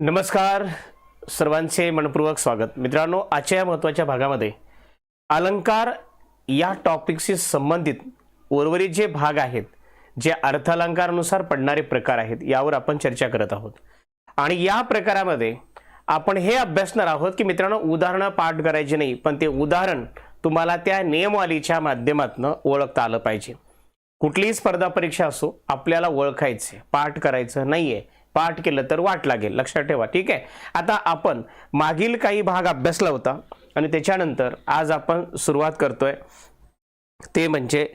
नमस्कार. सर्वांचे मनपूर्वक स्वागत. मित्रांनो आजच्या या महत्त्वाच्या भागामध्ये अलंकार या टॉपिकशी संबंधित उर्वरित जे भाग आहेत जे अर्थालंकारानुसार पडणारे प्रकार आहेत यावर आपण चर्चा करत आहोत. आणि या प्रकारामध्ये आपण हे अभ्यासणार आहोत की मित्रांनो उदाहरणं पाठ करायची नाही पण ते उदाहरण तुम्हाला त्या नियमवालीच्या माध्यमातून ओळखता आलं पाहिजे. कुठलीही स्पर्धा परीक्षा असो आपल्याला ओळखायचे पाठ करायचं नाही आहे पाठ केलं तर वाट लागेल. लक्षात ठेवा. ठीक आहे? आता आपण मागील काही भाग अभ्यासला होता आणि त्याच्यानंतर आज आपण सुरुवात करतोय. ते म्हणजे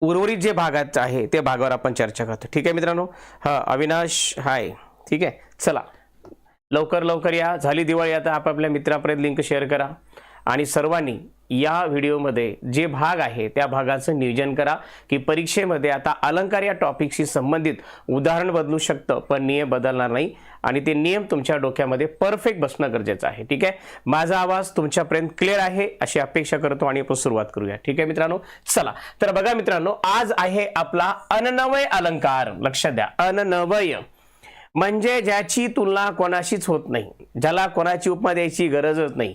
उर्वरित जे भागात आहे ते भागावर आपण चर्चा करतो ठीक आहे मित्रांनो? हा अविनाश हाय. ठीक आहे? चला. लवकर लवकर या. झाली दिवाळी. आता आपापल्या मित्रापर्यंत लिंक शेअर करा. आणि सर्वांनी या व्हिडिओमध्ये जे भाग आहे त्या भागाचं नियोजन करा की परीक्षेमध्ये आता अलंकार या टॉपिकशी संबंधित उदाहरण बदलू शकतं पण नियम बदलणार नाही आणि ते नियम तुमच्या डोक्यामध्ये परफेक्ट बसणं गरजेचं आहे. ठीक आहे? माझा आवाज तुमच्यापर्यंत क्लिअर आहे अशी अपेक्षा करतो आणि आपण सुरुवात करूया. ठीक आहे मित्रांनो? चला. तर बघा मित्रांनो आज आहे आपला अननवय अलंकार. लक्षात द्या अननवय. म्हणजे ज्याची तुलना कोणाशीच होत नाही. ज्याला कोणाची उपमा द्यायची गरजच नाही.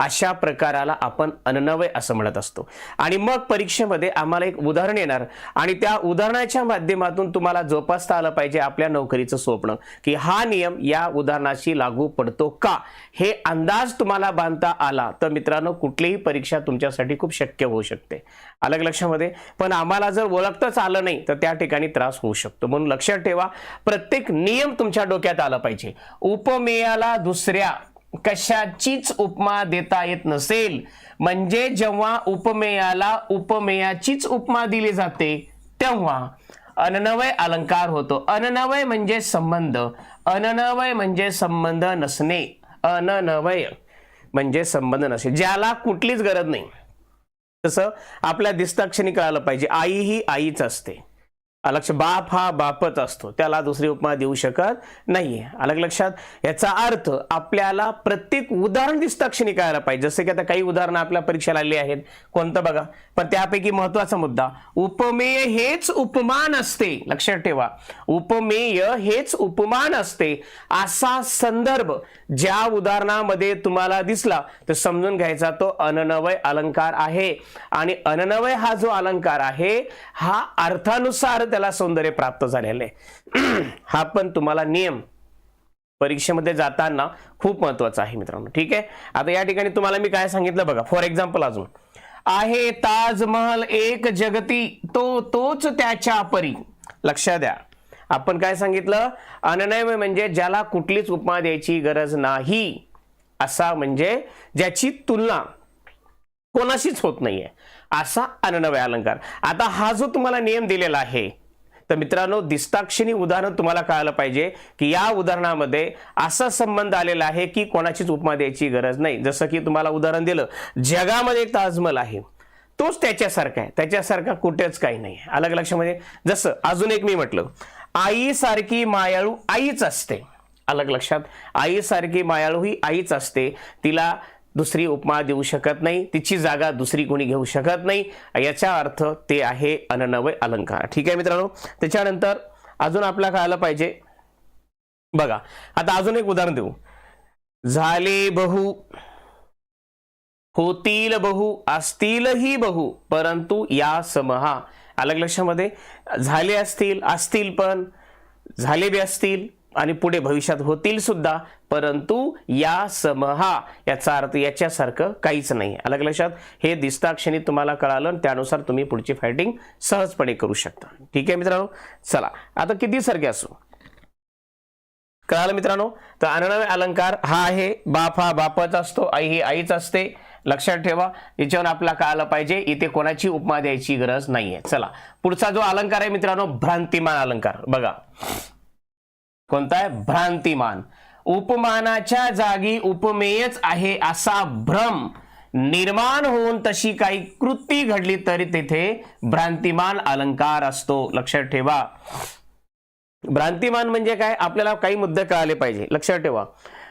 अशा प्रकाराला आपण अननवय असं म्हणत असतो. आणि मग परीक्षेमध्ये आम्हाला एक उदाहरण येणार. आणि त्या उदाहरणाच्या माध्यमातून तुम्हाला जोपासता आलं पाहिजे आपल्या नोकरीचं स्वप्न. की हा नियम या उदाहरणाशी लागू पडतो का? हे अंदाज तुम्हाला बांधता आला तर मित्रांनो कुठलीही परीक्षा तुमच्यासाठी खूप शक्य होऊ शकते. अलग लक्षामध्ये. पण आम्हाला जर ओळखतच आलं नाही तर त्या ठिकाणी त्रास होऊ शकतो. म्हणून लक्षात ठेवा प्रत्येक नियम तुमच्या डोक्यात आला पाहिजे. उपमेयाला दुसऱ्या कशाचीच उपमा देता येत नसेल. म्हणजे जेव्हा उपमेयाला उपमेयाचीच उपमा दिली जाते तेव्हा अननवय अलंकार होतो. अननवय म्हणजे संबंध. अननवय म्हणजे संबंध नसणे. अननवय म्हणजे संबंध नसणे. ज्याला कुठलीच गरज नाही. तसं आपल्या दिसताक्षणी कळालं पाहिजे. आई ही आईच असते. अलक्ष बाप हा बापच असतो. त्याला दुसरी उपमा देऊ शकत नाहीये. अलग लक्षात याचा अर्थ आपल्याला प्रत्येक उदाहरण दिसताक्षणी कळायला पाहिजे. जसं की आता काही उदाहरणं आपल्या परीक्षेला आली आहेत. कोणतं बघा? पण त्यापैकी महत्त्वाचा मुद्दा उपमेय हेच उपमान असते. लक्षात ठेवा. उपमेय हेच उपमान असते. असा संदर्भ ज्या उदाहरणामध्ये तुम्हाला दिसला तर समजून घ्यायचा तो अननवय अलंकार आहे. आणि अननवय हा जो अलंकार आहे हा अर्थानुसार त्याला सौंदर्य प्राप्त झालेलं आहे. हा पण तुम्हाला नियम परीक्षेमध्ये जाताना खूप महत्त्वाचा आहे मित्रांनो. ठीक आहे? आता या ठिकाणी तुम्हाला मी काय सांगितलं बघा. फॉर एक्झाम्पल अजून. आहे ताजमहल एक जगती तो तोच त्याच्या परी. लक्षात द्या. आपण काय सांगितलं? अननय म्हणजे ज्याला कुठलीच उपमा द्यायची गरज नाही. असा म्हणजे ज्याची तुलना कोणाशीच होत नाहीये. असा अननवय अलंकार. आता हा जो तुम्हाला नियम दिलेला आहे तर मित्रांनो दिस्ताक्षिणी उदाहरण तुम्हाला कळालं पाहिजे की या उदाहरणामध्ये असा संबंध आलेला आहे की कोणाचीच उपमा द्यायची गरज नाही. जसं की तुम्हाला उदाहरण दिलं जगामध्ये एक ताजमहल आहे. तोच त्याच्यासारखा आहे. त्याच्यासारखा कुठेच काही नाही अलग लक्षामध्ये? जसं अजून एक मी म्हटलं आईसारखी मायाळू आईच असते. अलग लक्षात? आईसारखी मायाळू ही आईच असते. तिला दुसरी उपमा देऊ शकत नाही तिची जागा दुसरी कोणी घेऊ शकत नाही. याचा अर्थ ते आहे अननवय अलंकार. ठीक आहे मित्रांनो? त्याच्यानंतर अजून आपला कळायला पाहिजे. बघा आता अजून एक उदाहरण देऊ. झाले बहु होतील बहु असतीलही बहु परंतु या समहा. अलग लक्षामध्ये? झाले असतील असतील पण. झाले बी असतील. आणि पुढे भविष्यात होतील सुद्धा परंतु या समहा याचा अर्थ याच्यासारखं काहीच नाही. अलग लक्षात हे दिसताक्षणी तुम्हाला कळालं आणि त्यानुसार तुम्ही पुढची फायटिंग सहजपणे करू शकता. ठीक आहे मित्रांनो? चला आता किती सारखे असो? कळालं मित्रांनो? तर अननवे अलंकार हा आहे बाप हा बापच असतो आई ही आईच असते. लक्षात ठेवा याच्यावर आपला कळालं पाहिजे इथे कोणाची उपमा द्यायची गरज नाहीये. चला पुढचा जो अलंकार आहे मित्रांनो भ्रांतिमान अलंकार. बघा. कोणता आहे? भ्रांतिमान. उपमानाच्या जागी उपमेयच आहे असा भ्रम. निर्माण होऊन तशी काही कृती घडली तरी तिथे भ्रांतिमान अलंकार असतो. लक्षात ठेवा. भ्रांतिमान म्हणजे काय? आपल्याला काही मुद्दे कळाले पाहिजे. लक्षात ठेवा.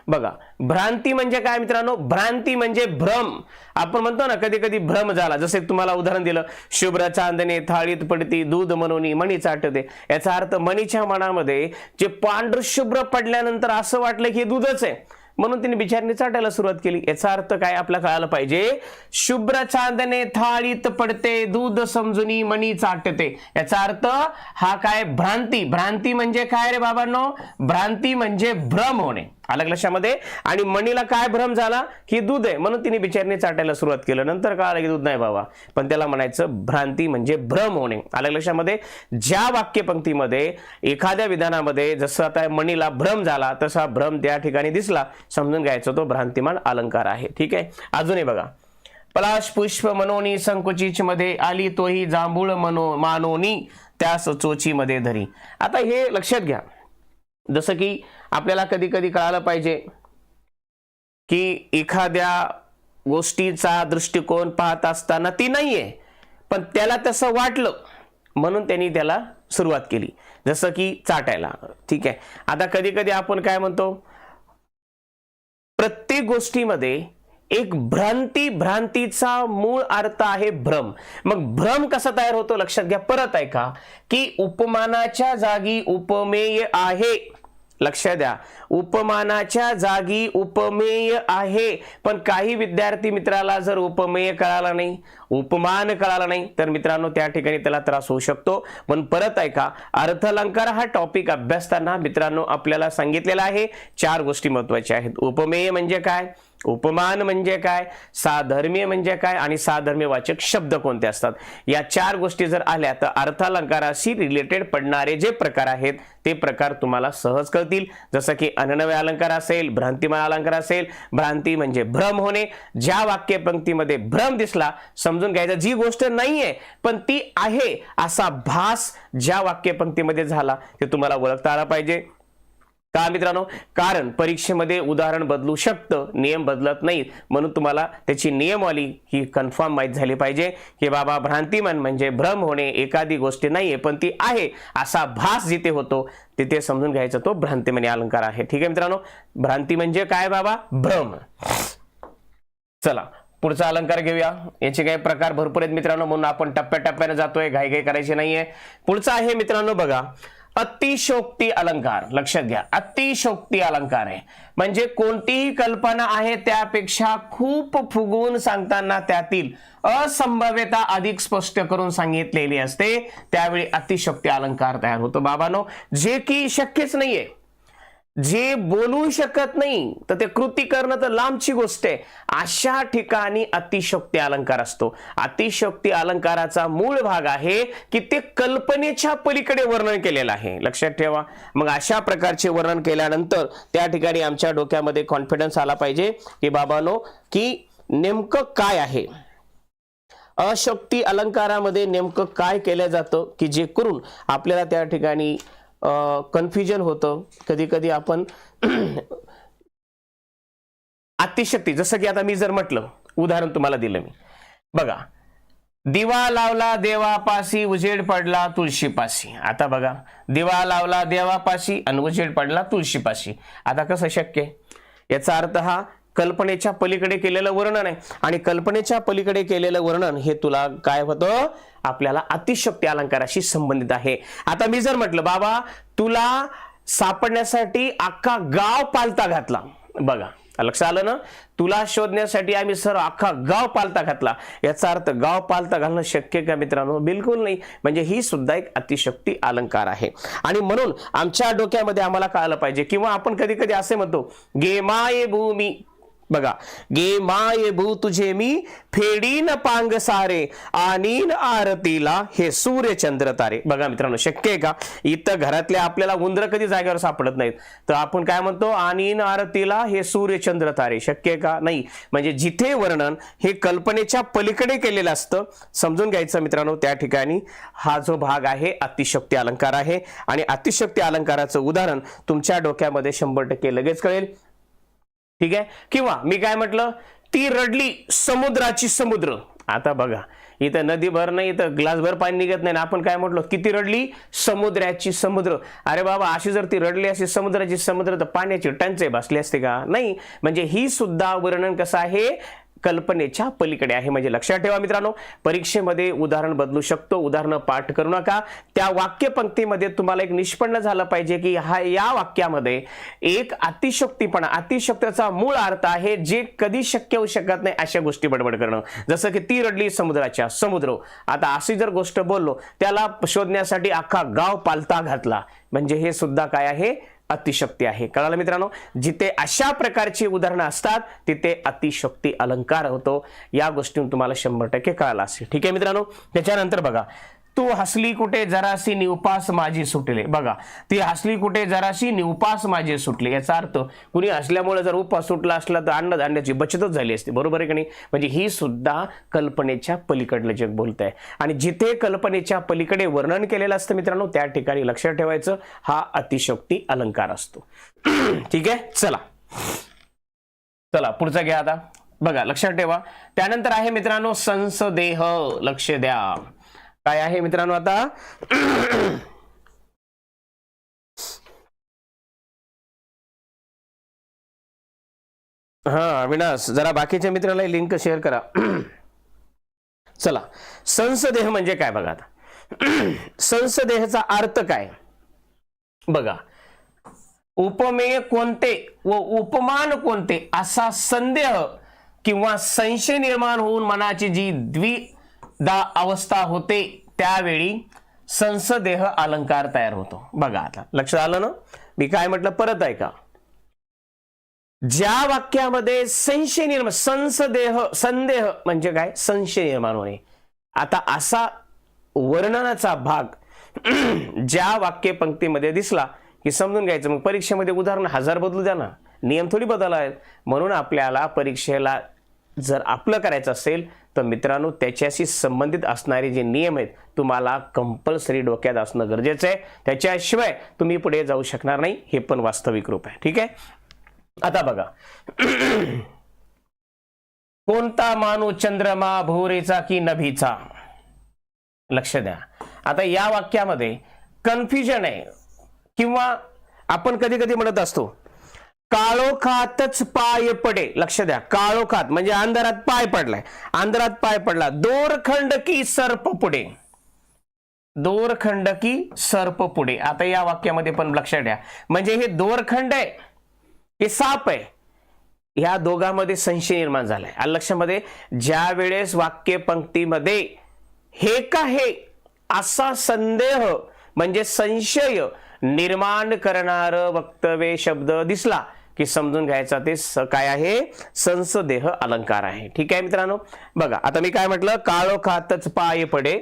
बघा भ्रांती म्हणजे काय मित्रांनो? भ्रांती म्हणजे भ्रम. आपण म्हणतो ना कधी कधी भ्रम झाला. जसे तुम्हाला उदाहरण दिलं शुभ्र चांदणे थाळीत पडती दूध मनोनी मणी चाटते. याचा अर्थ मणीच्या मनामध्ये जे पांढर शुभ्र पडल्यानंतर असं वाटलं की हे दूधच आहे. म्हणून तिने बिचारीने चाटायला सुरुवात केली. याचा अर्थ काय? आपल्याला कळायला पाहिजे शुभ्र चांदणे थाळीत पडते दूध समजुनी मणी चाटते. याचा अर्थ हा काय? भ्रांती. भ्रांती म्हणजे काय रे बाबांनो? भ्रांती म्हणजे भ्रम होणे. आलं लक्षामध्ये आणि मणीला काय भ्रम झाला? की दूध आहे. म्हणून तिने बिचारीने चाटायला सुरुवात केलं. नंतर कळालं की दूध नाही बाबा. पण त्याला म्हणायचं भ्रांती म्हणजे भ्रम होणे. आलं लक्षामध्ये ज्या वाक्यपंक्तीमध्ये एखाद्या विधानामध्ये जसं आता मणीला भ्रम झाला तसा भ्रम त्या ठिकाणी दिसला. समजून घ्यायचं तो भ्रांतिमान अलंकार आहे. ठीक आहे? अजूनही बघा. पलाश पुष्प मनोनी संकुचित मध्ये आली तोही जांभूळ मनो मानोनी. त्यास चोचीमध्ये धरी. आता हे लक्षात घ्या. जसं की आपल्याला कधी कधी कळालं पाहिजे की एखाद्या गोष्टीचा दृष्टिकोन पाहत असताना ती नाही आहे पण त्याला तसं वाटलं म्हणून त्यांनी त्याला सुरुवात केली. जसं की चाटायला. ठीक आहे. आता कधी कधी आपण काय म्हणतो? प्रत्येक गोष्टीमध्ये एक भ्रांती भ्रांतीचा मूळ अर्थ आहे भ्रम. मग भ्रम कसा तयार होतो? लक्षात घ्या. परत ऐका की उपमानाच्या जागी उपमेय आहे. लक्ष द्या. उपमानाच्या जागी उपमेय आहे. पण काही विद्यार्थी मित्राला जर उपमेय कळाला नाही उपमान कळाला नाही तर मित्रांनो त्या ठिकाणी त्याला त्रास होऊ शकतो. पण परत ऐका अर्थालंकार हा टॉपिक अभ्यासताना मित्रांनो आपल्याला सांगितलेला आहे. चार गोष्टी महत्त्वाच्या आहेत. उपमेय म्हणजे काय? उपमान म्हणजे काय? साधर्मीय म्हणजे काय? आणि साधर्म्य वाचक शब्द कोणते असतात? या चार गोष्टी जर आल्या तर अर्थालंकाराशी रिलेटेड पडणारे जे प्रकार आहेत ते प्रकार तुम्हाला सहज कळतील. जसं की अननवय अलंकार असेल भ्रांतिमय अलंकार असेल भ्रांती म्हणजे भ्रम होणे. ज्या वाक्यपंक्तीमध्ये भ्रम दिसला समजून घ्यायचा जी गोष्ट नाहीये पण ती आहे असा भास ज्या वाक्यपंक्तीमध्ये झाला ते तुम्हाला ओळखता आला पाहिजे. का मित्रांनो? कारण परीक्षेमध्ये उदाहरण बदलू शकतं नियम बदलत नाहीत. म्हणून तुम्हाला त्याची नियमवाली ही कन्फर्म माहीत झाली पाहिजे. की बाबा भ्रांतिमान म्हणजे भ्रम होणे एखादी गोष्ट नाहीये पण ती आहे. असा भास जिथे होतो तिथे समजून घ्यायचा तो भ्रांतिमनी अलंकार आहे. ठीक आहे मित्रांनो? भ्रांती म्हणजे काय बाबा? भ्रम. चला पुढचा अलंकार घेऊया. याचे काही प्रकार भरपूर आहेत मित्रांनो म्हणून आपण टप्प्याटप्प्याने जातोय. घाई घाई करायची नाहीये. पुढचा आहे मित्रांनो बघा. अतिशोक्ती अलंकार. लक्षात घ्या अतिशोक्ती अलंकार आहे. म्हणजे कोणतीही कल्पना आहे त्यापेक्षा खूप फुगवून सांगताना त्यातील असंभाव्यता अधिक स्पष्ट करून सांगितलेली असते. त्यावेळी अतिशोक्ती अलंकार तयार होतो बाबानो. जे की शक्यच नाहीये. जे बोलू शकत नाही तर ते कृती करणं तर लांबची गोष्ट आहे. अशा ठिकाणी अतिशोक्ती अलंकार असतो. अतिशोक्ती अलंकाराचा मूळ भाग आहे की ते कल्पनेच्या पलीकडे वर्णन केलेलं आहे. लक्षात ठेवा. मग अशा प्रकारचे वर्णन केल्यानंतर त्या ठिकाणी आमच्या डोक्यामध्ये कॉन्फिडन्स आला पाहिजे की बाबानो की नेमकं काय आहे? अशक्ती अलंकारामध्ये नेमकं काय केलं जातं की जे करून आपल्याला त्या ठिकाणी कन्फ्युजन होतं. कधी कधी आपण अतिशक्ती जसं की आता मी जर म्हटलं उदाहरण तुम्हाला दिलं मी. बघा दिवा लावला देवापाशी उजेड पडला तुळशीपाशी. आता बघा दिवा लावला देवापाशी आणि उजेड पडला तुळशीपाशी. आता कसं शक्य आहे? याचा अर्थ हा कल्पनेच्या पलीकडे केलेलं वर्णन आहे. आणि कल्पनेच्या पलीकडे केलेलं वर्णन हे तुला काय होतं? आपल्याला अतिशक्ती अलंकाराशी संबंधित आहे. आता मी जर म्हटलं बाबा तुला सापडण्यासाठी अख्खा गाव पालता घातला. बघा लक्ष आलं ना? तुला शोधण्यासाठी आम्ही सर अख्खा गाव पालता घातला. याचा अर्थ गाव पालता घालणं शक्य का मित्रांनो? बिलकुल नाही. म्हणजे ही सुद्धा एक अतिशक्ती अलंकार आहे. आणि म्हणून आमच्या डोक्यामध्ये आम्हाला कळलं पाहिजे. किंवा आपण कधी कधी असे म्हणतो गेमाय भूमी बघा गे माय भू तुझे मी फेडीन पांग सारे आणीन आरतीला हे सूर्य चंद्र तारे. बघा मित्रांनो शक्य आहे का? इथं घरातल्या आपल्याला उंदर कधी जागेवर सापडत नाहीत. तर आपण काय म्हणतो? आणीन आरतीला हे सूर्य चंद्र तारे. शक्य आहे का? नाही. म्हणजे जिथे वर्णन हे कल्पनेच्या पलीकडे केलेलं असतं. समजून घ्यायचं मित्रांनो त्या ठिकाणी हा जो भाग आहे अतिशक्ती अलंकार आहे. आणि अतिशक्ती अलंकाराचं उदाहरण तुमच्या डोक्यामध्ये शंभर टक्के लगेच कळेल. ठीक आहे? किंवा मी काय म्हटलं? ती रडली समुद्राची समुद्र. आता बघा इथं नदी भर नाही इथं ग्लासभर पाणी निघत नाही. ना आपण काय म्हटलो? किती रडली? समुद्राची समुद्र. अरे बाबा अशी जर ती रडली अशी समुद्राची समुद्र तर पाण्याची टंचाई बसली असते का? नाही. म्हणजे ही सुद्धा वर्णन कसं आहे? कल्पनेच्या पलीकडे आहे. म्हणजे लक्षात ठेवा मित्रांनो परीक्षेमध्ये उदाहरण बदलू शकतो उदाहरणं पाठ करू नका. त्या वाक्यपंक्तीमध्ये तुम्हाला एक निष्पन्न झालं पाहिजे की हा या वाक्यामध्ये एक अतिशक्तीपणा अतिशक्तीचा मूळ अर्थ आहे जे कधी शक्य होऊ शकत नाही अशा गोष्टी बडबड करणं. जसं की ती रडली समुद्राच्या समुद्र. आता अशी जर गोष्ट बोललो त्याला शोधण्यासाठी अख्खा गाव पालता घातला. म्हणजे हे सुद्धा काय आहे? अतिशक्ती आहे. कळालं मित्रांनो? जिथे अशा प्रकारची उदाहरणं असतात तिथे अतिशक्ती अलंकार होतो. या गोष्टीतून तुम्हाला शंभर टक्के कळालं असेल. ठीक आहे मित्रांनो? त्याच्यानंतर बघा तू हसली कुठे? जराशी निवपास माझी सुटले. बघा ती हसली कुठे? जराशी निवपास माझी सुटली. याचा अर्थ कुणी हसल्यामुळे जर उपास सुटला असला तर अन्नधान्याची बचतच झाली असते. बरोबर आहे की नाही? म्हणजे ही सुद्धा कल्पनेच्या पलीकडलं जग बोलत आहे आणि जिथे कल्पनेच्या पलीकडे वर्णन केलेलं असतं मित्रांनो त्या ठिकाणी लक्षात ठेवायचं हा अतिशक्ती अलंकार असतो. ठीक आहे? चला. चला पुढचा घ्या आता. बघा लक्षात ठेवा. त्यानंतर आहे मित्रांनो संसदेह. लक्ष द्या. काय आहे मित्रांनो आता? हा अविनाश जरा बाकीच्या मित्राला लिंक शेअर करा. चला संसदेह म्हणजे काय बघा आता. संसदेहचा अर्थ काय? बघा उपमेय कोणते व उपमान कोणते असा संदेह किंवा संशय निर्माण होऊन मनाची जी द्वि दा अवस्था होते त्यावेळी संसदेह अलंकार तयार होतो. बघा आता लक्षात आलं ना? मी काय म्हटलं परत ऐका. ज्या वाक्यामध्ये संशय निर्माण संसदेह संदेह म्हणजे काय? संशय निर्माण होणे. आता असा वर्णनाचा भाग ज्या वाक्य पंक्तीमध्ये दिसला की समजून घ्यायचं. मग परीक्षेमध्ये उदाहरण हजार बदलू द्या ना. नियम थोडी बदल आहेत. म्हणून आपल्याला परीक्षेला जर आपलं करायचं असेल तर मित्रांनो त्याच्याशी संबंधित असणारे जे नियम आहेत तुम्हाला कंपल्सरी डोक्यात असणं गरजेचं आहे. त्याच्याशिवाय तुम्ही पुढे जाऊ शकणार नाही हे पण वास्तविक रूप आहे. ठीक आहे? आता बघा. कोणता माणूस चंद्रमा भोरेचा की नभीचा? लक्ष द्या. आता या वाक्यामध्ये कन्फ्युजन आहे. किंवा आपण कधी कधी म्हणत असतो काळोखातच पाय पडे. लक्ष द्या. काळोखात म्हणजे अंधारात पाय पडलाय. अंधारात पाय पडला. दोरखंड की सर्प पुढे. दोरखंड की सर्प पुढे. आता या वाक्यामध्ये पण लक्षात द्या. म्हणजे हे दोरखंड आहे हे साप आहे. ह्या दोघांमध्ये संशय निर्माण झालाय. आणि लक्षामध्ये ज्या वेळेस वाक्य पंक्तीमध्ये हे का हे असा संदेह म्हणजे संशय निर्माण करणार वक्तव्य शब्द दिसला की समजून घ्यायचा ते स- काय आहे? संसदेह अलंकार आहे. ठीक आहे मित्रांनो? बघा आता मी काय म्हटलं? काळोखातच पाय पडे.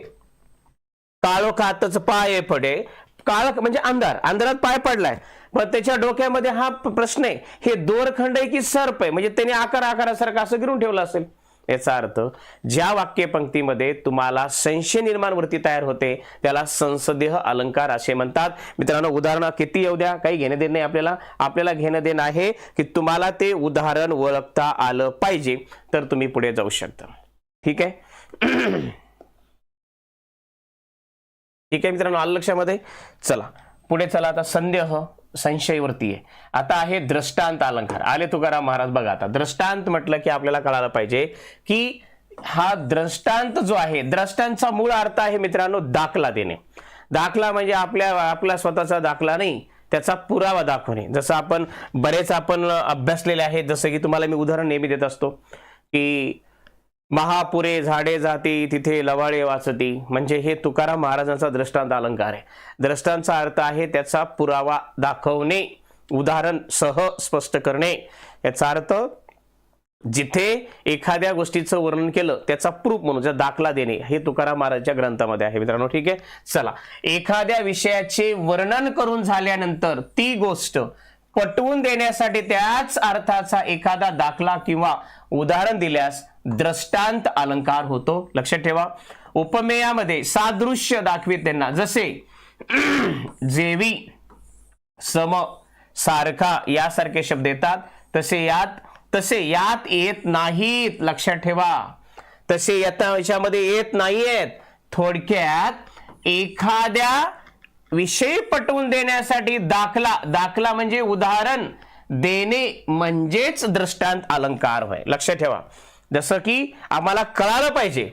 काळोखातच पाय पडे. काळ म्हणजे अंधार. अंधारात पाय पडलाय. पण त्याच्या डोक्यामध्ये हा प्रश्न आहे. हे दोरखंड आहे की सर्प आहे? म्हणजे त्याने आकार आकारासारखं असं गिरून ठेवलं असेल. याचा अर्थ ज्या वाक्यपंक्तीमध्ये तुम्हाला संशय निर्माण वृत्ती तयार होते त्याला संसदेह अलंकार असे म्हणतात. मित्रांनो उदाहरणं किती येऊ द्या? काही घेणं देणं नाही आपल्याला. आपल्याला घेणं देणं आहे की तुम्हाला ते उदाहरण ओळखता आलं पाहिजे तर तुम्ही पुढे जाऊ शकता. ठीक आहे? ठीक आहे मित्रांनो आलं लक्षामध्ये? चला. पुढे चला आता संदेह. संशयवरती आहे. आता आहे द्रष्टांत अलंकार. आले तुकाराम महाराज बघा आता. द्रष्टांत म्हटलं की आपल्याला कळायला पाहिजे की हा द्रष्टांत जो आहे द्रष्टांतचा मूळ अर्थ आहे मित्रांनो दाखला देणे. दाखला म्हणजे आपल्या आपला स्वतःचा दाखला नाही त्याचा पुरावा दाखवणे. जसं आपण बरेच आपण अभ्यासलेले आहे जसं की तुम्हाला मी उदाहरण नेहमी देत असतो की महापुरे झाडे जाती तिथे लवाळे वाचती. म्हणजे हे तुकाराम महाराजांचा दृष्टांत अलंकार आहे. दृष्टांचा अर्थ आहे त्याचा पुरावा दाखवणे उदाहरण सह स्पष्ट करणे. याचा अर्थ जिथे एखाद्या गोष्टीचं वर्णन केलं त्याचा प्रूफ म्हणून दाखला देणे हे तुकाराम महाराजच्या ग्रंथामध्ये आहे. मित्रांनो ठीक आहे? चला. एखाद्या विषयाचे वर्णन करून झाल्यानंतर ती गोष्ट पटवून देण्यासाठी त्याच अर्थाचा एखादा दाखला किंवा उदाहरण दिल्यास द्रष्टांत अलंकार होतो. लक्षात ठेवा. उपमेयामध्ये सादृश्य दाखवित त्यांना. जसे जेवी सम सारखा यासारखे शब्द येतात. तसे यात तसे यात येत नाहीत. लक्षात ठेवा. तसे याच्यामध्ये येत नाहीयेत. थोडक्यात एखाद्या विषय पटवून देण्यासाठी दाखला दाखला म्हणजे उदाहरण देणे म्हणजेच दृष्टांत अलंकार होय. लक्षात ठेवा. जसं की आम्हाला कळालं पाहिजे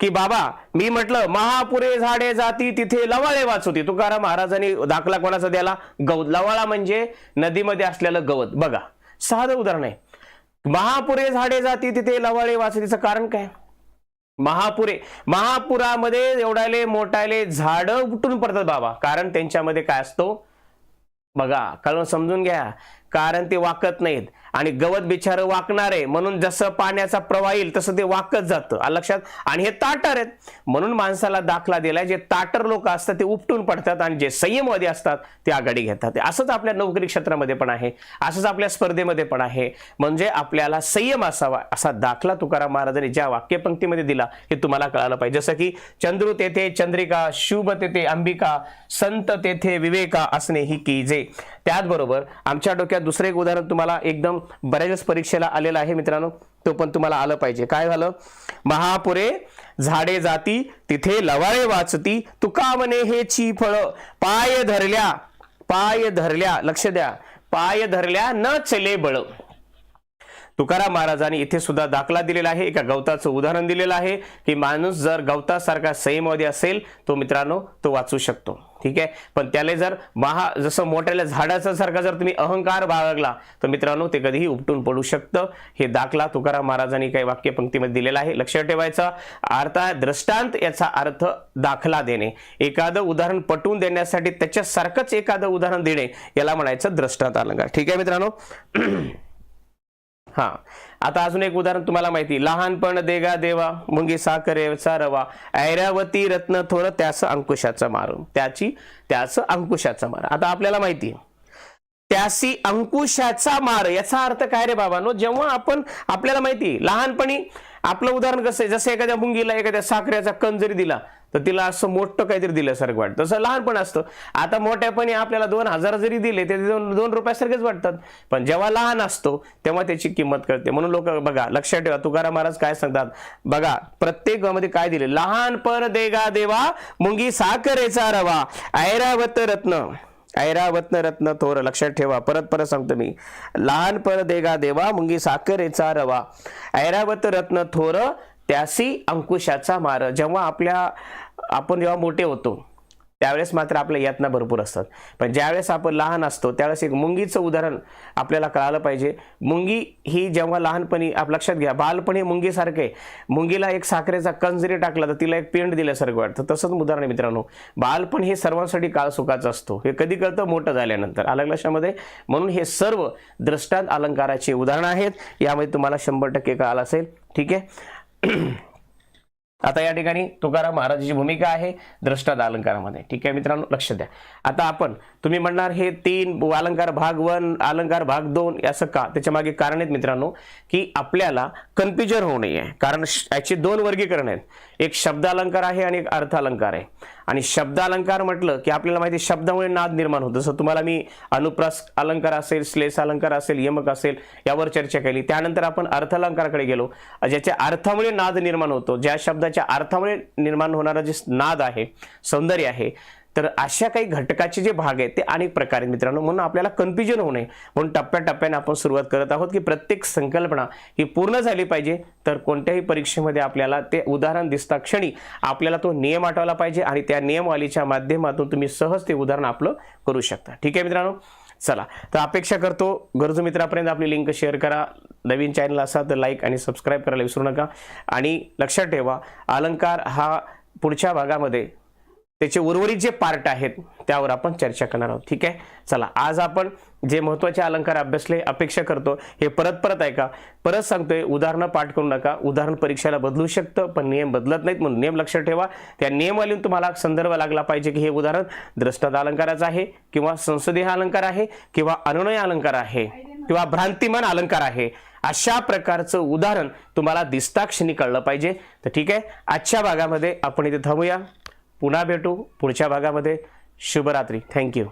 की बाबा मी म्हटलं महापुरे झाडे जाती तिथे लवाळे वाचवती तुकाराम महाराजांनी दाखला कोणाचा द्याला गवत. लवाळा म्हणजे नदीमध्ये असलेलं गवत. बघा साधं उदाहरण आहे. महापुरे झाडे जाती तिथे लवाळे वाचतीचं कारण काय? महापुरे. महापुरामध्ये एवढाले मोठाले झाड उठून पडतात बाबा. कारण त्यांच्यामध्ये काय असतो? बघा कारण समजून घ्या. कारण ते वाकत नाहीत. आणि गवत बिचारं वाकणार आहे म्हणून जसं पाण्याचा प्रवाह येईल तसं ते वाकत जातं. लक्षात? आणि हे ताटर आहेत. म्हणून माणसाला दाखला दिलाय जे ताटर लोक असतात ते उपटून पडतात आणि जे संयमवादी असतात ते आघाडी घेतात. असंच आपल्या नोकरी क्षेत्रामध्ये पण आहे. असंच आपल्या स्पर्धेमध्ये पण आहे. म्हणजे आपल्याला संयम असावा असा दाखला तुकाराम महाराजांनी ज्या वाक्यपंक्तीमध्ये दिला हे तुम्हाला कळालं पाहिजे. जसं की चंद्रू तेथे चंद्रिका शुभ तेथे अंबिका संत तेथे विवेका असणे ही की जे. त्याचबरोबर आमच्या डोक्यात दुसरं एक उदाहरण तुम्हाला एकदम बऱ्याच परीक्षेला आलेला आहे मित्रांनो तो पण तुम्हाला आलं पाहिजे. काय झालं? महापुरे झाडे जाती तिथे लवाळे वाचती तुका म्हणे हे ची फळ. पाय धरल्या पाय धरल्या लक्ष द्या. पाय धरल्या न चले बळ. तुकाराम महाराजांनी इथे सुद्धा दाखला दिलेला आहे. एका गवताचं उदाहरण दिलेलं आहे की माणूस जर गवतासारखा संयमवादी असेल तो मित्रांनो तो वाचू शकतो. ठीक आहे? पण त्याला जर महा जसं मोठ्याला झाडाचा सारखा जर तुम्ही अहंकार बाळगला तर मित्रांनो ते कधीही उपटून पडू शकतं. हे दाखला तुकाराम महाराजांनी काही वाक्यपंक्तीमध्ये दिलेला आहे. लक्षात ठेवायचा अर्थ दृष्टांत याचा अर्थ दाखला देणे. एखादं उदाहरण पटवून देण्यासाठी त्याच्यासारखंच एखादं उदाहरण देणे याला म्हणायचं दृष्टांत अलंकार. ठीक आहे मित्रांनो? हा. आता अजून एक उदाहरण तुम्हाला माहिती. लहानपण देगा देवा मुंगी साखरेचा रवा ऐरावती रत्न थोर त्यास अंकुशाचा मार. त्याची त्याच अंकुशाचा मार. आता आपल्याला माहिती त्यासी अंकुशाचा मार. याचा अर्थ काय रे बाबानो? जेव्हा आपण आपल्याला माहिती आहे, लहानपणी आपलं उदाहरण कसं आहे? जसं एखाद्या मुंगीला एखाद्या साखरेचा कण जरी दिला तर तिला असं मोठं काहीतरी दिल्यासारखं वाटतं. तसं लहानपण असतं. आता मोठ्यापणी आपल्याला दोन हजार जरी दिले ते दोन दोन रुपयासारखेच वाटतात. पण जेव्हा लहान असतो तेव्हा त्याची किंमत कळते. म्हणून लोक बघा लक्षात ठेवा तुकाराम महाराज काय सांगतात? बघा प्रत्येकमध्ये काय दिले? लहानपण देगा देवा मुंगी साखरेचा रवा. ऐरावत रत्न. ऐरावतन रत्न थोर लक्षात ठेवा. परत परत सांगतो मी. लहानपण देगा देवा मुंगी साखरेचा रवा. ऐरावत रत्न थोर त्यासी अंकुशाचा मार. जेव्हा आपल्या आपण जेव्हा मोठे होतो त्यावेळेस मात्र आपल्या यातना भरपूर असतात. पण ज्यावेळेस आपण लहान असतो त्यावेळेस एक मुंगीचं उदाहरण आपल्याला कळालं पाहिजे. मुंगी ही जेव्हा लहानपणी आप लक्षात घ्या बालपणी मुंगीसारखे मुंगीला एक साखरेचा कंजरी टाकला तर तिला एक पेंड दिल्यासारखं वाटतं. तसंच उदाहरण मित्रांनो बालपण हे सर्वांसाठी काळ सुखाचं असतो. हे कधी कळतं? मोठं झाल्यानंतर. अलग लक्षामध्ये म्हणून हे सर्व दृष्टांत अलंकाराचे उदाहरणं आहेत. यामध्ये तुम्हाला शंभर टक्के कळालं असेल. ठीक आहे? आता या ठिकाणी तुकाराम महाराजांची भूमिका आहे द्रष्टा अलंकारामध्ये. ठीक आहे मित्रांनो लक्ष द्या. आता आपण तुम्ही म्हणणार हे तीन अलंकार भाग वन अलंकार भाग दोन असं का? त्याच्यामागे कारण आहेत मित्रांनो की आपल्याला कन्फ्युजन होऊ नये. कारण याचे याची दोन वर्गीकरण आहेत. एक शब्द अलंकार आहे आणि एक अर्थ अलंकार आहे. आणि शब्द अलंकार म्हटलं की आपल्याला माहिती आहे, शब्दामुळे नाद निर्माण होतं. जसं तुम्हाला मी अनुप्रास अलंकार असेल श्लेष अलंकार असेल यमक असेल यावर चर्चा केली. त्यानंतर आपण अर्थ अलंकाराकडे गेलो. ज्याच्या अर्थामुळे नाद निर्माण होतो ज्या शब्दाच्या अर्थामुळे निर्माण होणारा जे नाद आहे सौंदर्य आहे तर अशा काही घटकाचे जे भाग आहेत ते अनेक प्रकार आहेत मित्रांनो. म्हणून आपल्याला कन्फ्युजन होऊ नये. म्हणून टप्प्याटप्प्याने आपण सुरुवात करत आहोत की प्रत्येक संकल्पना ही पूर्ण झाली पाहिजे. तर कोणत्याही परीक्षेमध्ये आपल्याला ते उदाहरण दिसता क्षणी आपल्याला तो नियम आठवला पाहिजे आणि त्या नियमवालीच्या माध्यमातून तुम्ही सहज ते उदाहरण आपलं करू शकता. ठीक आहे मित्रांनो? चला तर अपेक्षा करतो गरजू मित्रापर्यंत आपली लिंक शेअर करा. नवीन चॅनल असा तर लाईक आणि सबस्क्राईब करायला विसरू नका. आणि लक्षात ठेवा अलंकार हा पुढच्या भागामध्ये त्याचे उर्वरित जे पार्ट आहेत त्यावर आपण चर्चा करणार आहोत. ठीक आहे? चला आज आपण जे महत्त्वाचे अलंकार अभ्यासले अपेक्षा करतो हे परत परत ऐका. परत सांगतोय उदाहरणं पाठ करू नका. उदाहरण परीक्षेला बदलू शकतं पण नियम बदलत नाहीत म्हणून नियम लक्षात ठेवा. त्या नियमावलीतून तुम्हाला संदर्भ लागला पाहिजे की हे उदाहरण द्रष्टाद अलंकाराचं आहे किंवा संसदीय अलंकार आहे किंवा अनुनय अलंकार आहे किंवा भ्रांतिमान अलंकार आहे. अशा प्रकारचं उदाहरण तुम्हाला दिसताक्षणी कळलं पाहिजे. तर ठीक आहे? आजच्या भागामध्ये आपण इथे थांबूया. पुन्हा भेटू पुढच्या भागामध्ये. शुभरात्री. थँक्यू